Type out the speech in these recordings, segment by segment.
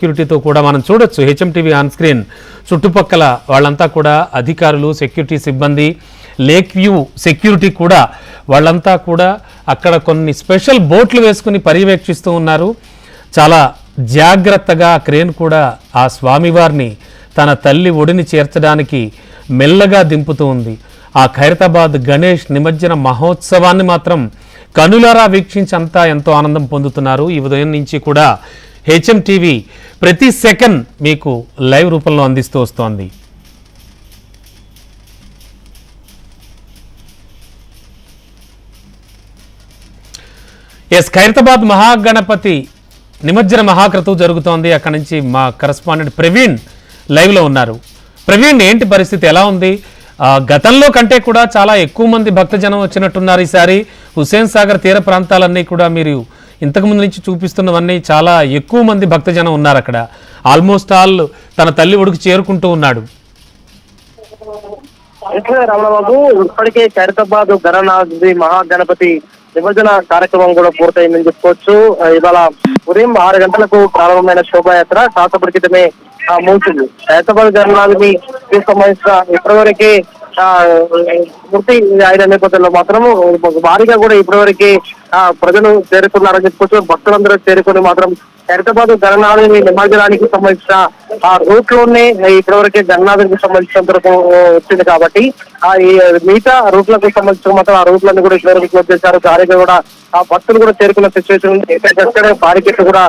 సెక్యూరిటీతో కూడా మనం చూడొచ్చు. HMTV on screen. చుట్టుపక్కల వాళ్ళంతా కూడా అధికారులు సెక్యూరిటీ సిబ్బంది లేక్ వ్యూ సెక్యూరిటీ కూడా వాళ్ళంతా కూడా అక్కడ కొన్ని స్పెషల్ బోట్లు వేసుకుని పర్యవేక్షిస్తూ ఉన్నారు. చాలా జాగ్రత్తగా క్రేన్ కూడా ఆ స్వామివారిని తన తల్లి ఒడిని చేర్చడానికి మెల్లగా దింపుతూ ఉంది. ఆ ఖైరతాబాద్ గణేష్ నిమజ్జన మహోత్సవాన్ని మాత్రం కనులారా వీక్షించి అంతా ఎంతో ఆనందం పొందుతున్నారు. ఈ ఉదయం నుంచి కూడా హెచ్ఎం టీవీ ప్రతి సెకండ్ మీకు లైవ్ రూపంలో అందిస్తూ వస్తోంది. ఎస్ ఖైరతాబాద్ మహాగణపతి నిమజ్జన మహాక్రతువు జరుగుతోంది. అక్కడి నుంచి మా కరస్పాండెంట్ ప్రవీణ్ లైవ్లో ఉన్నారు. ప్రవీణ్ ఏంటి పరిస్థితి? ఎలా ఉంది? గతంలో కంటే కూడా చాలా ఎక్కువ మంది భక్తజనం వచ్చినట్టున్నారు ఈసారి. హుస్సేన్ సాగర్ తీర ప్రాంతాలన్నీ కూడా మీరు ఇంతకుముందు నుంచి చూపిస్తున్నవన్నీ చాలా ఎక్కువ మంది భక్తజనం ఉన్నారు అక్కడ. ఆల్మోస్ట్ ఆల్ తన తల్లి ఒడుకు చేరుకుంటూ ఉన్నాడు. రమణబాబు ఇప్పటికే ఖైరతాబాద్ గణనాథి మహాగణపతి నిమజ్జన కార్యక్రమం కూడా పూర్తయిందని చెప్పుకోవచ్చు. ఇవాళ ఉదయం ఆరు గంటలకు ప్రారంభమైన శోభాయాత్ర కాసేపటి క్రితమే ఆ, ముగిసింది. ఖైరతాబాద్ గణనాథిని సంబంధించిన ఇప్పటివరకే పూర్తి ఆయన నేపథ్యంలో మాత్రం భారీగా కూడా ఇప్పటివరకు ప్రజలు చేరుకున్నారని చెప్పుకోవచ్చు భక్తులందరూ చేరుకుని మాత్రం హైదరాబాద్ గణనాథుని నిమజ్జనానికి సంబంధించిన ఆ రూట్లోనే ఇప్పటివరకే గణనాథునికి సంబంధించినంత వరకు వచ్చింది కాబట్టి ఆ ఈ మిగతా రూట్లకు సంబంధించిన మాత్రం ఆ రూట్లన్నీ కూడా ఇప్పటివరకు క్లోజ్ చేశారు. భారీగా కూడా ఆ భక్తులు కూడా చేరుకున్న సిచ్యువేషన్ ఉంది. ఎక్కడ కూడా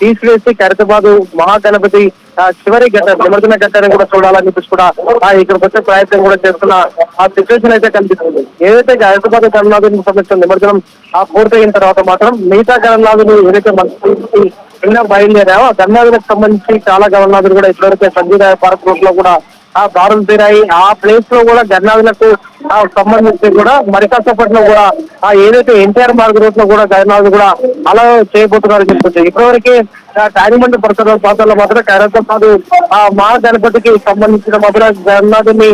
తీసివేసి ఖైరతాబాద్ మహాగణపతి ఆ చివరి గట్ట నిమజ్జన ఘట్టాన్ని కూడా చూడాలని చెప్పేసి కూడా ఆ ఇక్కడికి వచ్చే ప్రయత్నం కూడా చేస్తున్న ఆ సిచ్యువేషన్ అయితే కనిపిస్తుంది. ఏదైతే హైదరాబాద్ గణనాథునికి సంబంధించిన నిమజ్జనం ఆ పూర్తయిన తర్వాత మాత్రం మిగతా గణనాథులు ఏదైతే మనకి కింద బయలుదేరామో ఆ గణనాథులకు సంబంధించి చాలా గణనాథులు కూడా ఇప్పటివరకే సంజీరాయ పార్క్ రూట్లో కూడా ఆ దారులు తీరాయి. ఆ ప్లేస్లో కూడా గణనాథులకు సంబంధించి కూడా మరికాసపట్నం కూడా ఆ ఏదైతే ఎన్టీఆర్ మార్గ్ రూట్లో కూడా గణనాథులు కూడా అలా చేయబోతున్నారని చెప్తుంది ఇప్పటివరకే ఆ పరిసర ప్రాంతాల్లో మాత్రం ఖైరతాబాద్ ఆ మహా గణపతికి సంబంధించిన మాత్రం గణనాథుని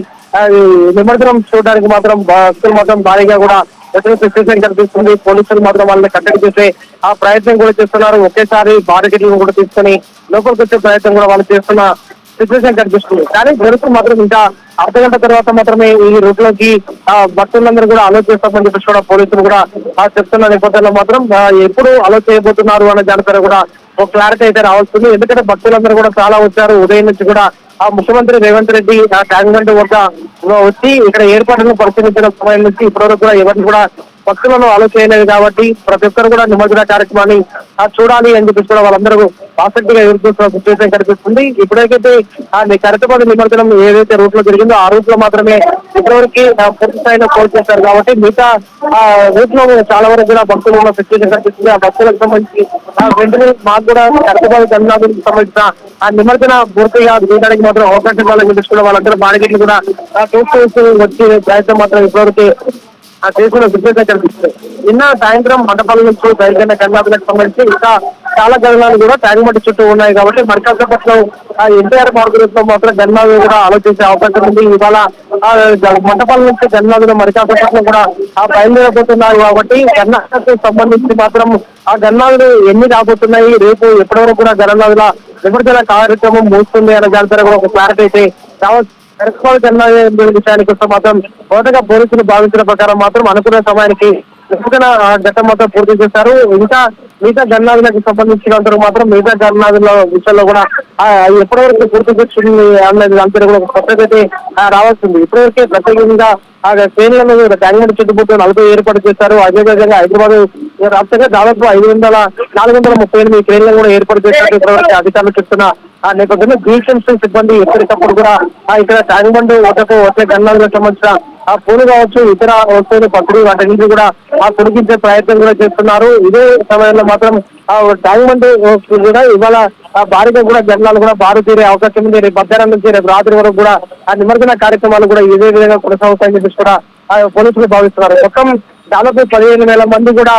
నిమజ్జనం చూడడానికి మాత్రం భక్తులు మాత్రం భారీగా కూడా ఎటువంటి సిచ్యువేషన్ కనిపిస్తుంది. పోలీసులు మాత్రం వాళ్ళని కట్టడి చేసే ఆ ప్రయత్నం కూడా చేస్తున్నారు. ఒకేసారి బారికెట్లను కూడా తీసుకొని లోపలికి వచ్చే ప్రయత్నం కూడా వాళ్ళు చేస్తున్న సిచ్యువేషన్ కనిపిస్తుంది కానీ జరుగుతూ మాత్రం ఇంకా అర్ధ గంట తర్వాత మాత్రమే ఈ రూట్లోకి ఆ భక్తులందరూ కూడా అలో చేస్తామని చెప్పేసి కూడా పోలీసులు కూడా ఆ చెప్తున్న నేపథ్యంలో మాత్రం ఎప్పుడు అలో చేయబోతున్నారు అనే దానిపైన కూడా ఒక క్లారిటీ అయితే రావాల్సింది ఎందుకంటే భక్తులందరూ కూడా చాలా వచ్చారు. ఉదయం నుంచి కూడా ఆ ముఖ్యమంత్రి రేవంత్ రెడ్డి ఆ ట్యాంక్ బండ్ వద్ద వచ్చి ఇక్కడ ఏర్పాట్లను పరిశీలించిన సమయం నుంచి ఇప్పటివరకు కూడా ఎవరిని కూడా భక్తులను అలో చేయలేదు కాబట్టి ప్రతి ఒక్కరు కూడా నిమజ్జన కార్యక్రమాన్ని చూడాలి అని చెప్పేసి కూడా వాళ్ళందరూ ఆసక్తిగా ఎదురు సిచ్యువేషన్ కనిపిస్తుంది. ఇప్పుడైతే ఆ కరెక్ట్పాటు నిమజ్జనం ఏదైతే రూట్లో జరిగిందో ఆ రూట్లో మాత్రమే ఇప్పటివరకు పూర్తి స్థాయిలో కోల్ చేశారు కాబట్టి మిగతా ఆ రూట్లో చాలా వరకు కూడా భక్తులు ఉన్న సిచ్యువేషన్ కనిపిస్తుంది. ఆ భక్తులకు సంబంధించి ఆ వెంటనే మాకు కూడా కరెక్ట్పాటు తమిళనాడుకి సంబంధించిన ఆ నిమజ్జన పూర్తిగా చేయడానికి మాత్రం అవకాశం వాళ్ళకి చెప్పేసి వాళ్ళందరూ బాడిగేట్లు కూడా ఆ చూస్తూ వచ్చే ప్రయత్నం మాత్రం ఇప్పటివరకు ఆ చేసుకున్న సిచ్యువేషన్ కనిపిస్తుంది నిన్న సాయంత్రం మండపాల నుంచి బయలుదేరిన గణనాథులకు సంబంధించి ఇంకా చాలా గణనాలు కూడా ట్యాంక్ చుట్టూ ఉన్నాయి కాబట్టి మరికాసేపట్లో ఆ ఎన్టీఆర్ మార్గంలో మాత్రం గణనాథులు కూడా ఆలోచించే అవకాశం ఉంది. ఇవాళ మండపాల నుంచి గణనాథులు మరికాసేపట్లో కూడా ఆ బయలుదేరబోతున్నారు కాబట్టి కర్ణాటకకు సంబంధించి మాత్రం ఆ గణనాథులు ఎన్ని రాబోతున్నాయి రేపు ఎప్పటి వరకు కూడా గణనాథుల విభజన కార్యక్రమం మూస్తుంది అనే దాని ద్వారా కూడా ఒక క్లారిటీ అయితే రావచ్చు. కరెస్పాండ్ గణనాథుల విషయానికి వస్తే మాత్రం మొదటగా పోలీసులు భావించిన ప్రకారం మాత్రం అనుకున్న సమయానికి ఎప్పుడైనా ఆ, ఘట్టం మొత్తం పూర్తి చేశారు ఇంకా మిగతా జర్నాదకు సంబంధించిన అందరూ మాత్రం మిగతా గన్నాదుల విషయంలో కూడా ఎప్పటివరకు ఎప్పటి వరకు పూర్తి చేస్తుంది అన్నది దానిపైన కూడా ఒక కొత్తగా అయితే రావాల్సింది. ఇప్పటివరకే ప్రత్యేకంగా ఆ శ్రేణులను ట్యాంక్ చుట్టుముట్టు నలభై ఏర్పాటు చేశారు. అదేవిధంగా హైదరాబాద్ రాష్ట్రంగా దాదాపు ఐదు వందల నాలుగు వందల ముప్పై ఎనిమిది శ్రేణులను కూడా ఏర్పాటు చేశారు. ఇప్పటివరకు అధికారులు చెప్తున్న ఆ నేపథ్యంలో జీహెచ్ఎంసీ సిబ్బంది ఎప్పటికప్పుడు కూడా ఇక్కడ ట్యాంక్ బండ్ ఒకటకు వచ్చే గన్నాలకు సంబంధించిన ఆ పూలు కావచ్చు ఇతర వస్తువులు పత్రులు వాటన్నింటినీ కూడా ఆ పొడిగించే ప్రయత్నం కూడా చేస్తున్నారు. ఇదే సమయంలో మాత్రం ఆ ట్యాంక్ బండ్ కూడా ఇవాళ ఆ భారీగా కూడా జనాలు కూడా బారు తీరే అవకాశం ఉంది. రేపు మధ్యాహ్నం నుంచి రేపు రాత్రి వరకు కూడా ఆ నిమజ్జన కార్యక్రమాలు కూడా ఇదే విధంగా కొనసాగుతాయని చెప్పేసి కూడా ఆ పోలీసులు భావిస్తున్నారు. మొత్తం దాదాపు పదిహేను వేల మంది కూడా